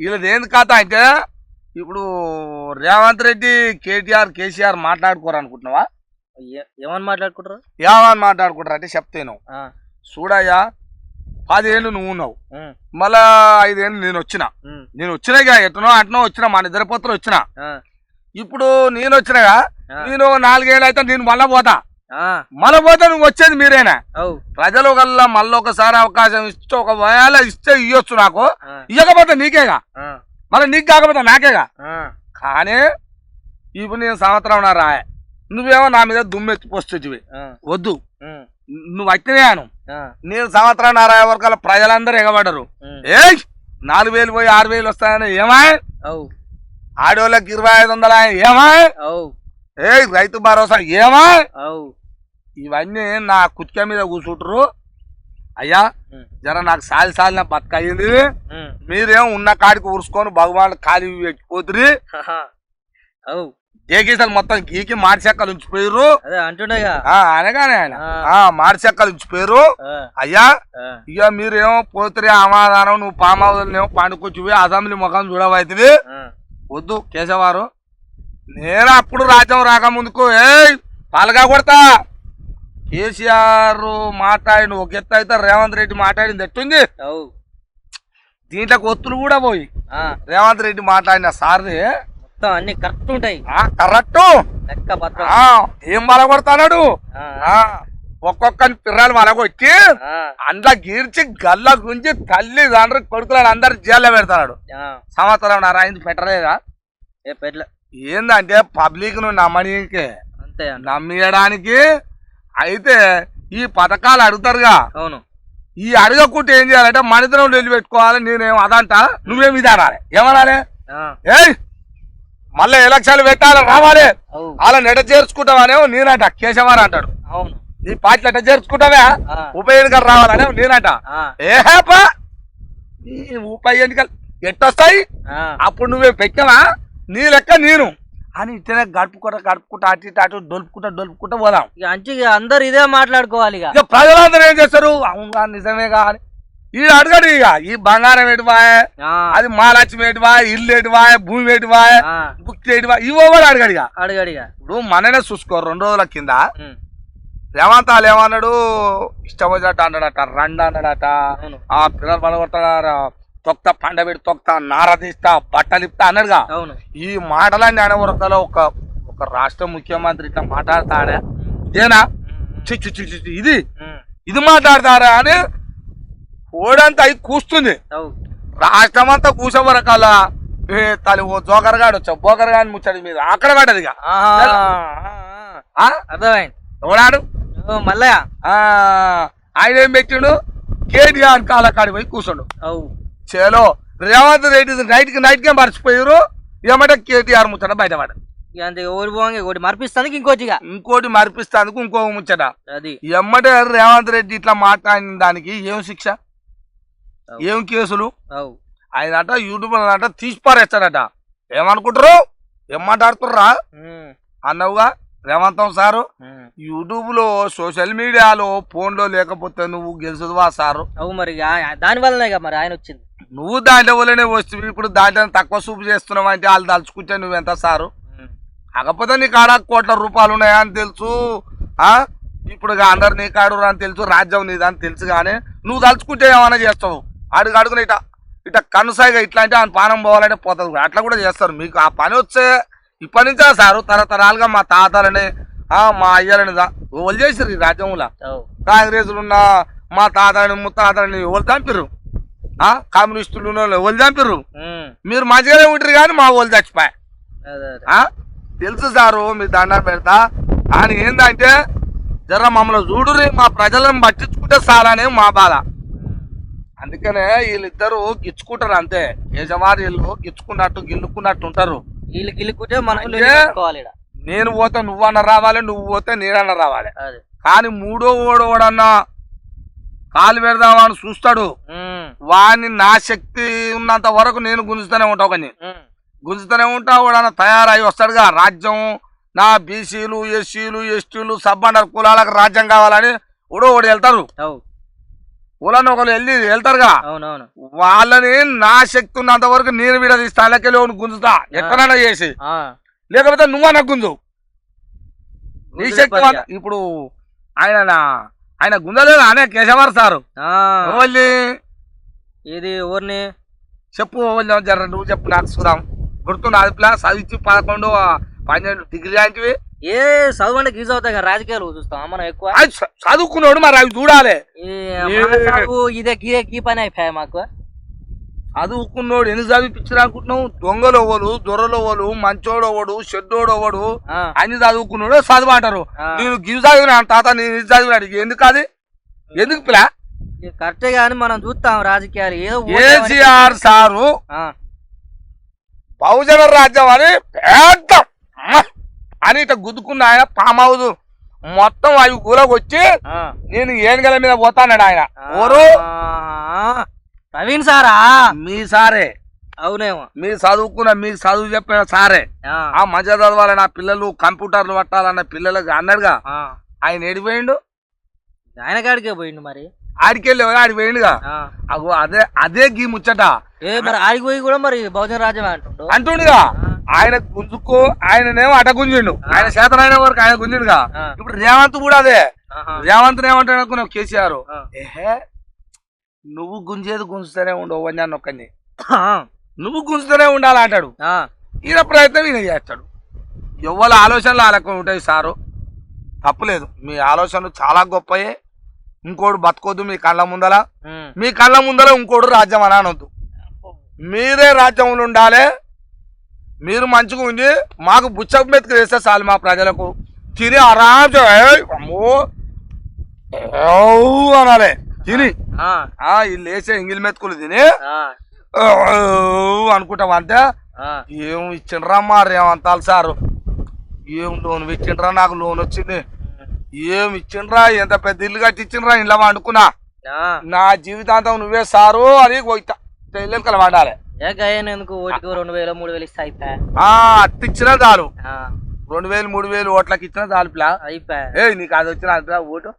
వీళ్ళది ఏంది కథ అంటే ఇప్పుడు రేవంత్ రెడ్డి కేటీఆర్ కేసీఆర్ మాట్లాడుకోరు అనుకుంటున్నావా? ఏ- ఏమని మాట్లాడుకుంటారు? ఏమని మాట్లాడుకుంటారు అంటే చెప్తాను. చూడయ్యా పదేళ్ళు నువ్వు ఉన్నావు. మళ్ళా ఐదేళ్ళు నేను వచ్చిన. నేను వచ్చినాగా ఎట్నో అట్నో వచ్చిన మన ఇద్దరు పొత్తులు వచ్చిన. ఇప్పుడు నేను వచ్చినాగా నేను నాలుగేళ్ళు అయితే నేను మళ్ళా పోతా. మళ్ళా పోతే నువ్వు వచ్చేది మీరేనా? ప్రజలు కల్లా మళ్ళీ ఒకసారి అవకాశం ఇస్తే ఒకవేళ ఇస్తే ఇవ్వచ్చు నాకు. ఇవ్వకపోతే నీకేగా? మళ్ళీ నీకు కాకపోతే నాకేగా? కానీ ఇప్పుడు నేను సంవత్సరం నా రాయ. నువ్వేమో నా మీద దుమ్మెత్తి పోస్తుంది వద్దు. నువ్వు ఆ, నేను సంవత్సరం నా రాయ వరకు ప్రజలందరూ ఎగబడరు ఏయ్! నాలుగు వేలు పోయి ఆరు వేలు వస్తాయని ఏమా అవు ఆడోళ్ళకి ఇరవై ఐదు వందల ఏమా అవు ఏయ్! రైతు భరోసా ఏమా ఇవన్నీ నా కుత్క మీద కూర్చుంటారు అయ్యా జర నాకు సాలి సాలిన బతుక అయ్యింది ఉమ్, మీరేం ఉన్న కాడికి ఉరుసుకొని భగవాన్ ఖాళీ పెట్టిపోతురి ఏకీసలు మొత్తం గీకి మాడి చెక్కలు ఉంచిపోయారు అనగానే ఆయన. ఆ. ఆ మాడి చెక్కలు ఉంచిపోయారు అయ్యా ఇక మీరేమో పోతురి అమాధానం నువ్వు పామావదలేమో పండుకొచ్చివి అసెంబ్లీ ముఖం చూడవైతివి. ఆ, వద్దు కేశవారు. నేను అప్పుడు రాజ్యం రాకముందుకు ఏ పాలగా కొడతా. కేసీఆర్ మాట్లాడిన ఒక ఎత్తు అయితే రేవంత్ రెడ్డి మాట్లాడింది ఎట్టుంది? అవు. దీంట్లోకి ఒత్తులు కూడా పోయి. ఆ, రేవంత్ రెడ్డి మాట్లాడిన సార్ది. మొత్తం అన్ని కరెక్ట్ ఉంటాయి. కరెక్ట్. ఏం బలగొడతాడు ఒక్కొక్కని పిర్రాలు బలగొచ్చి ఆ, అండ్ల గీర్చి గల్ల గుంచి తల్లి తండ్రి కొడుకులను అందరు జైల్లో పెడతాడు సంవత్సరం నారాయణ పెట్టలేదా? ఏ పెట్ల ఏందంటే పబ్లిక్ను అన్న. నమ్మేయడానికి అయితే ఈ పథకాలు అడుగుతారుగా. అవును. ఈ అడగకుంటే ఏం చేయాలంటే మనిద్దరం వెళ్ళి పెట్టుకోవాలి నేనేం అదంట నువ్వేం ఇది అనాలి. ఏమనాలి? ఏయ్! మళ్ళీ ఎలక్షన్లు పెట్టాలి రావాలి. అవు. వాళ్ళని ఎట చేర్చుకుంటావానేమో నేనంట కేశవారు అంటాడు. అవును. ఈ పార్టీలు ఎట చేర్చుకుంటావా? ఉప ఎన్నికలు రావాలనే నేనంట. ఏపా ఉప ఎన్నికలు ఎట్టొస్తాయి? అప్పుడు నువ్వే పెట్టావా నీ లెక్క నేను. అని ఇట్లనే గడుపుకుంటా గడుపుకుంటా అటు ఇటు అటు డొలుపుకుంటా డొలుపుకుంటా పోదాం. ఇక అంచిగా అందరు ఇదే మాట్లాడుకోవాలి ఇక. ఇక ప్రజలందరూ ఏం చేస్తారు? అవునా నిజమేగా అని. ఈ అడగడు ఇక ఈ బంగారం ఆ, అది మా లక్ష్మి ఎటువా ఇల్లు ఎటువా భూమి ఎటువా ఆ, బుక్ ఎటువా ఇవో కూడా అడగడు ఇక. అడిగడిగా ఇప్పుడు మననే చూసుకో రెండు రోజుల కింద. ఉమ్, రేవంత్ వాళ్ళు ఏమన్నాడు ఇష్టం వచ్చినట్టు అన్నాడట రండి అన్నాడట. అవును. ఆ పిల్లలు పడగొడతారా? తొక్త పండబెట్టి తొక్త నార తీస్తా బట్టలు ఇస్తా అన్నాడుగా అవును. ఈ మాటలన్నీ అనే వరకలో ఒక ఒక రాష్ట్ర ముఖ్యమంత్రి ఇట్లా మాట్లాడతాడా ఇదేనా? ఉమ్, చి చి చి చి చి, ఇది. ఇది మాట్లాడతారా అని ఓడంతా అయి కూస్తుంది. రాష్ట్రం అంతా కూసే వరకల తల్లి ఓ జోకరగాడు వచ్చా బోకరగాని ముచ్చడి మీద అక్కడ పడ్డది? అర్థమైంది. ఎవడాడు? ఓ, మల్లయ్య. ఆ, ఆయన ఏం పెట్టిండు? కేటీఆర్ కాల కాడి పోయి కూర్చోండు చేలో రేవంత్ రెడ్డి నైట్కి నైట్ కే మర్చిపోయారు. ఏమంటే కేటీఆర్ ముచ్చట బయటపడ అంతే ఓడి పోంగి ఒకటి మర్పిస్తానికి ఇంకోటిగా. ఇంకోటి మరిపిస్తానికి ఇంకో ముచ్చట. అది. ఎమ్మటే రేవంత్ రెడ్డి ఇట్లా మాట్లాడిన దానికి ఏం శిక్ష? ఏం కేసులు? ఆయన అట యూట్యూబ్ అట తీసి పారేస్తాడట ఏమనుకుంటారు? ఏం మాట్లాడుతుర్రా అన్నవుగా రేవంతం సారు. యూట్యూబ్లో సోషల్ మీడియాలో ఫోన్లో లేకపోతే నువ్వు గెలుచుదువా సారు? అవు మరి ఇక ఆ- దాని వల్లనే ఇక మరి ఆయన వచ్చింది. నువ్వు దాంట్లో వల్లనే వస్తుంది ఇప్పుడు దాంట్లో తక్కువ చూపు చేస్తున్నావు అంటే వాళ్ళు తలుచుకుంటే నువ్వెంత సారు? కాకపోతే నీ కాడ కోట్ల రూపాయలు ఉన్నాయా అని తెలుసు. ఆ? ఇప్పుడు అందరు నీ కాడు అని తెలుసు రాజ్యం నీది అని తెలుసు కానీ నువ్వు తలుచుకుంటే ఏమైనా చేస్తావు? అడుగు అడుగున ఇట ఇట కనుసాయిగా ఇట్లా అంటే ఆయన పానం పోవాలంటే పోతుంది. అట్లా కూడా చేస్తారు. మీకు ఆ పని వచ్చే ఇప్పటి నుంచే సారు తరతరాలుగా మా తాతలని ఆ మా అయ్యలని వాళ్ళు చేసారు ఈ రాజ్యంలో. కాంగ్రెస్లు ఉన్న మా తాతని ముత్తాతని ఎవరు చంపిర్రు? ఆ కమ్యూనిస్టులు వాళ్ళు ఉమ్, మీరు మంచిగానే ఉంటారు కానీ మా వాళ్ళు చచ్చిపోయా? తెలుసు సారు మీ దండం పెడతా. కానీ ఏందంటే జర మమ్మల్ని చూడురి మా ప్రజలను పట్టించుకుంటే చాలనే మా బాధ. అందుకనే వీళ్ళిద్దరు గిచ్చుకుంటారు అంతే. యజమాని వీళ్ళు గిచ్చుకున్నట్టు గిల్లుకున్నట్టు ఉంటారు. వీళ్ళు గిల్లుకుంటే మనం. నేను పోతే నువ్వన్న రావాలి నువ్వు పోతే నేనన్న రావాలి. కానీ మూడో ఓడో ఓడన్నా కాలు పెడదామని చూస్తాడు. వాడిని నా శక్తి ఉన్నంత వరకు నేను గుంజుతూనే ఉంటావు కానీ ఉమ్, గుంజుతూనే ఉంటా వాడన్న తయారై వస్తాడుగా. రాజ్యం నా బీసీలు ఎస్సీలు ఎస్టీలు సబ్బండర్ కులాలకు రాజ్యం కావాలని కూడా ఒకటి వెళ్తారు. ఊళ్ళని ఒకరు వెళ్ళి వెళ్తారుగా. వాళ్ళని నా శక్తి ఉన్నంత వరకు నేను విడదీస్తా అలాగే గుంజుతా ఎక్కడైనా చేసి. లేకపోతే నువ్వు అన్న గుంజు. నీ శక్తి ఇప్పుడు ఆయన ఆయన గుంజలేదు అనే కేశవర్ సారు. ఓళ్ళి ఇది ఊరిని చెప్పు ఓళ్ళి జర నువ్వు చెప్పు నాకు చూద్దాం. గుర్తు నాది ప్లాస్ చదివించి పదకొండు పన్నెండు డిగ్రీ లాంటివి. ఏ చదువు అంటే గీజ్ అవుతాయి కదా రాజకీయాలు చూస్తాం మనం ఎక్కువ? చదువుకున్నాడు మరి అవి చూడాలి. ఇదే గీ గీ పని అయిపోయాయి మాకు. చదువుకున్నోడు ఎన్ని చదివిపించారు అనుకుంటున్నావు దొంగలు అవ్వడు దొరలు అవ్వడు మంచోడు అవ్వడు చెడ్డోడు అవ్వడు ఆ, అన్ని చదువుకున్నాడు చదువు అంటారు ఆ. నేను గివి చదివినా తాత నేను ఇది చదివినాడు ఎందుకు అది? ఎందుకు పిల్ల? కరెక్టే కానీ మనం చూస్తాం రాజకీయాలు. ఏదో కేసీఆర్ సారు బహుజన రాజ్యం అని పెద్ద అని ఇట్లా గుద్దుకున్న ఆయన పామ్ హౌస్ మొత్తం అవి కూలకొచ్చి. నేను ఏనుగల మీద పోతాన్నాడు ఆయన. ఓరు. ఆ, ప్రవీణ్ సారా? మీ సారే. అవునేమో. మీ చదువుకున్న మీకు చదువు చెప్పిన సారే. ఆ, మంచిగా చదవాలి నా పిల్లలు కంప్యూటర్లు పట్టాలన్న పిల్లలకు అన్నాడుగా. ఆయన ఎడిపోయిండు ఆయన కాడికే పోయిండు మరి. ఆడికెళ్ళి ఆడికి పోయిండుగా. ఆ. అగో అదే అదే గీ ముచ్చట. ఏ మరి ఆడికి పోయి కూడా మరి బహుజన రాజ్యమే అంటుండు. అంటుండుగా. ఆయన గుంజుకో ఆయననేమో అట గుంజిండు. ఆయన చేతనైన వరకు ఆయన గుంజిండుగా. ఇప్పుడు రేవంత్ కూడా అదే. రేవంత్ ఏమంటాడు అనుకున్నావు కేసీఆర్. ఏహే నువ్వు గుంజేది గుంజుతూనే ఉండవు ఒక్కడిని ఆ, నువ్వు గుంజుతూనే ఉండాలి అంటాడు. ఈయన ప్రయత్నం ఈయన చేస్తాడు. ఎవ్వల ఆలోచనలు వాళ్ళకు ఉంటాయి సారు. తప్పులేదు మీ ఆలోచనలు చాలా గొప్పయే. ఇంకోడు బతకొద్దు మీ కళ్ళ ముందల. ఉమ్. మీ కళ్ళ ముందర ఇంకోడు రాజ్యం అని అనొద్దు. మీరే రాజ్యంలో ఉండాలి. మీరు మంచిగా ఉండి మాకు బుచ్చ మెతుకు వేస్తే చాలు మా ప్రజలకు. ఆరాంసే "ఏయ్, అమ్మో ఏవ్" అనాలి. తిని. ఆ, వీళ్ళు వేసే ఇంగిల్ మెతుకులు తిని. అనుకుంటాం అంతే. ఏం ఇచ్చిండ్రా మరి ఏమంతాలు సారు? ఏం లోన్ ఇచ్చిండ్రా నాకు లోన్ వచ్చింది. ఏం ఇచ్చిండ్రా? ఎంత పెద్ద ఇల్లు కట్టి ఇచ్చిండ్రా ఇంట్లో వండుకున్నా ఆ. నా జీవితాంతం నువ్వే సారు అని పోయితా. వాడాలి ఎందుకు ఓటుకు రెండు వేలు మూడు వేలు ఇస్తే అత్త ఇచ్చినా చాలు. ఆ, రెండు వేలు మూడు వేలు ఓట్లకి ఇచ్చినా చాలు పిల్ల. అయిపోయా ఏ నీకు అది వచ్చిన అది ఓటు.